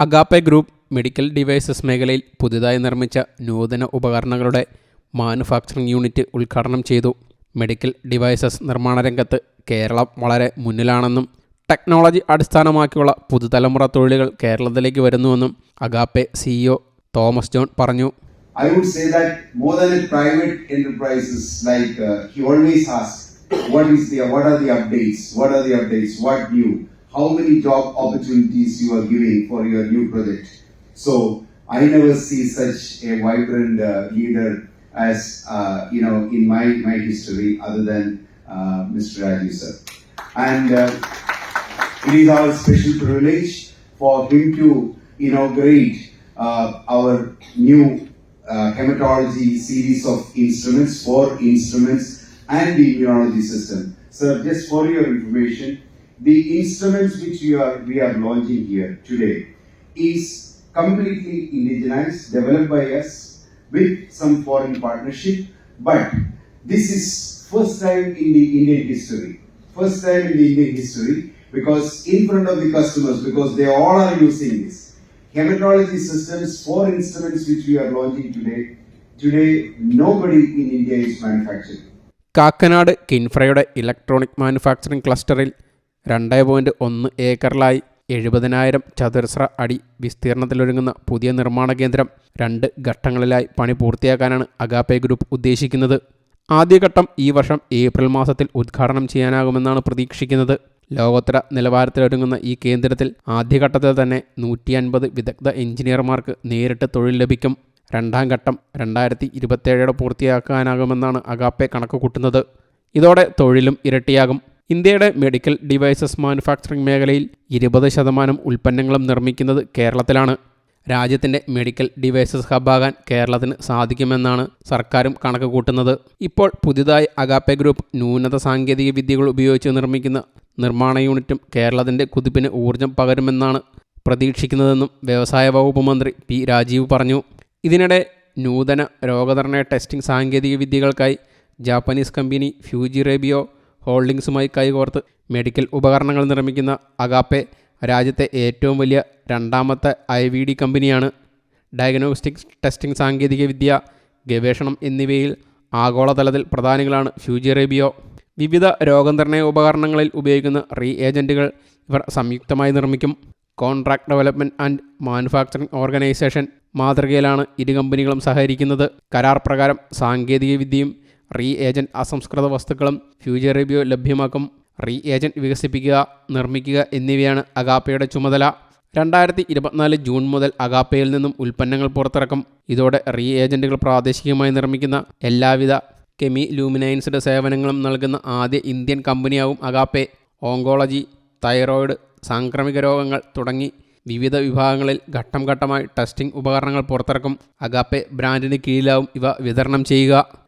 Agape group medical devices മേഖലയിൽ പുതുതായി നിർമ്മിച്ച നൂതന ഉപകരണങ്ങളുടെ മാനുഫാക്ചറിംഗ് യൂണിറ്റ് ഉദ്ഘാടനം ചെയ്തു മെഡിക്കൽ ഡിവൈസസ് നിർമ്മാണ രംഗത്ത് കേരളം വളരെ മുന്നിലാണെന്നും ടെക്നോളജി അടിസ്ഥാനമാക്കിയുള്ള പുതുതലമുറ തൊഴിലുകൾ കേരളത്തിലേക്ക് വരുന്നുവെന്നും അഗാപ്പെ സിഇഒ തോമസ് ജോൺ പറഞ്ഞു I would say that more than a private enterprises, like uh, he always asks, what is the, what are the updates? What are the updates? How many job opportunities you are giving for your new project? So I never see such a vibrant uh, leader as uh, you know in my my history, other than uh, Mr. Rajiv sir. And uh, it is our special privilege for him to inaugurate uh, our new uh, hematology series of instruments, four instruments, and the immunology system. Sir, just for your information, the instruments which we are we are launching here today is completely indigenized, developed by us with some foreign partnership. But this is first time in the Indian history. First time in the Indian history because in front of the customers, because they all are using this. Hematology systems, four instruments which we are launching today. Today, nobody in India is manufacturing. Kakkanad കിൻഫ്രയുടെ electronic manufacturing ക്ലസ്റ്ററിൽ രണ്ട് point ഒന്ന് ഏക്കറിലായി. എഴുപതിനായിരം ചതുരശ്ര അടി വിസ്തീർണത്തിലൊരുങ്ങുന്ന പുതിയ നിർമ്മാണ കേന്ദ്രം രണ്ട് ഘട്ടങ്ങളിലായി പണി പൂർത്തിയാക്കാനാണ് അഗാപ്പെ ഗ്രൂപ്പ് ഉദ്ദേശിക്കുന്നത്. ആദ്യഘട്ടം ഈ വർഷം ഏപ്രിൽ മാസത്തിൽ ഉദ്ഘാടനം ചെയ്യാനാകുമെന്നാണ് പ്രതീക്ഷിക്കുന്നത്. ലോകോത്തര നിലവാരത്തിലൊരുങ്ങുന്ന ഈ കേന്ദ്രത്തിൽ ആദ്യഘട്ടത്തിൽ തന്നെ നൂറ്റി അൻപത് വിദഗ്ധ എഞ്ചിനീയർമാർക്ക് നേരിട്ട് തൊഴിൽ ലഭിക്കും. രണ്ടാം ഘട്ടം രണ്ടായിരത്തി ഇരുപത്തേഴോടെ പൂർത്തിയാക്കാനാകുമെന്നാണ് അഗാപ്പെ കണക്ക് കൂട്ടുന്നത് ഇതോടെ തൊഴിലും ഇരട്ടിയാകും. ഇന്ത്യയുടെ മെഡിക്കൽ ഡിവൈസസ് മാനുഫാക്ചറിംഗ് മേഖലയിൽ ഇരുപത് ശതമാനം ഉൽപ്പന്നങ്ങളും നിർമ്മിക്കുന്നത് കേരളത്തിലാണ്. രാജ്യത്തിന്റെ മെഡിക്കൽ ഡിവൈസസ് ഹബ്ബാകാൻ കേരളത്തിന് സാധിക്കുമെന്നാണ് സർക്കാരും കണക്ക് കൂട്ടുന്നത് ഇപ്പോൾ പുതിയതായി അഗാപ്പെ ഗ്രൂപ്പ് ന്യൂനത സാങ്കേതിക വിദ്യകൾ ഉപയോഗിച്ച് നിർമ്മിക്കുന്ന നിർമ്മാണ യൂണിറ്റും കേരളത്തിന്റെ കുതിപ്പിന് ഊർജം പകരുമെന്നാണ് പ്രതീക്ഷിക്കുന്നതെന്നും വ്യവസായ വകുപ്പ് മന്ത്രി പി രാജീവ് പറഞ്ഞു. ഇതിനിടെ നൂതന രോഗനിർണയ ടെസ്റ്റിംഗ് സാങ്കേതിക വിദ്യകൾക്കായി ജാപ്പനീസ് കമ്പനി ഫ്യൂജി റേബിയോ ഹോൾഡിംഗ്സുമായി കൈകോർത്ത് മെഡിക്കൽ ഉപകരണങ്ങൾ നിർമ്മിക്കുന്ന അഗാപ്പെ രാജ്യത്തെ ഏറ്റവും വലിയ രണ്ടാമത്തെ ഐ വി ഡി കമ്പനിയാണ്. ഡയഗ്നോസ്റ്റിക്സ് ടെസ്റ്റിംഗ് സാങ്കേതികവിദ്യ ഗവേഷണം എന്നിവയിൽ ആഗോളതലത്തിൽ പ്രധാനികളാണ് ഫ്യൂജി റേബിയോ വിവിധ രോഗനിർണയ ഉപകരണങ്ങളിൽ ഉപയോഗിക്കുന്ന റീ ഏജന്റുകൾ ഇവർ സംയുക്തമായി നിർമ്മിക്കും. Contract development and manufacturing organisation മാതൃകയിലാണ് ഇരു കമ്പനികളും സഹകരിക്കുന്നത്. കരാർ പ്രകാരം സാങ്കേതികവിദ്യയും റീ ഏജന്റ് അസംസ്കൃത വസ്തുക്കളും ഫ്യൂച്ചർ റിവ്യൂ ലഭ്യമാക്കും. റീ ഏജന്റ് വികസിപ്പിക്കുക നിർമ്മിക്കുക എന്നിവയാണ് അഗാപ്പയുടെ ചുമതല. രണ്ടായിരത്തി ഇരുപത്തിനാല് ജൂൺ മുതൽ അഗാപ്പയിൽ നിന്നും ഉൽപ്പന്നങ്ങൾ പുറത്തിറക്കും. ഇതോടെ റീ ഏജന്റുകൾ പ്രാദേശികമായി നിർമ്മിക്കുന്ന എല്ലാവിധ കെമി ലൂമിനൈൻസ്ഡ് സേവനങ്ങളും നൽകുന്ന ആദ്യ ഇന്ത്യൻ കമ്പനിയാവും അഗാപ്പെ. ഓങ്കോളജി തൈറോയിഡ് സാംക്രമിക രോഗങ്ങൾ തുടങ്ങി വിവിധ വിഭാഗങ്ങളിൽ ഘട്ടം ഘട്ടമായി ടെസ്റ്റിംഗ് ഉപകരണങ്ങൾ പുറത്തിറക്കും. അഗാപ്പെ ബ്രാൻഡിന് കീഴിലാവും ഇവ വിതരണം ചെയ്യുക.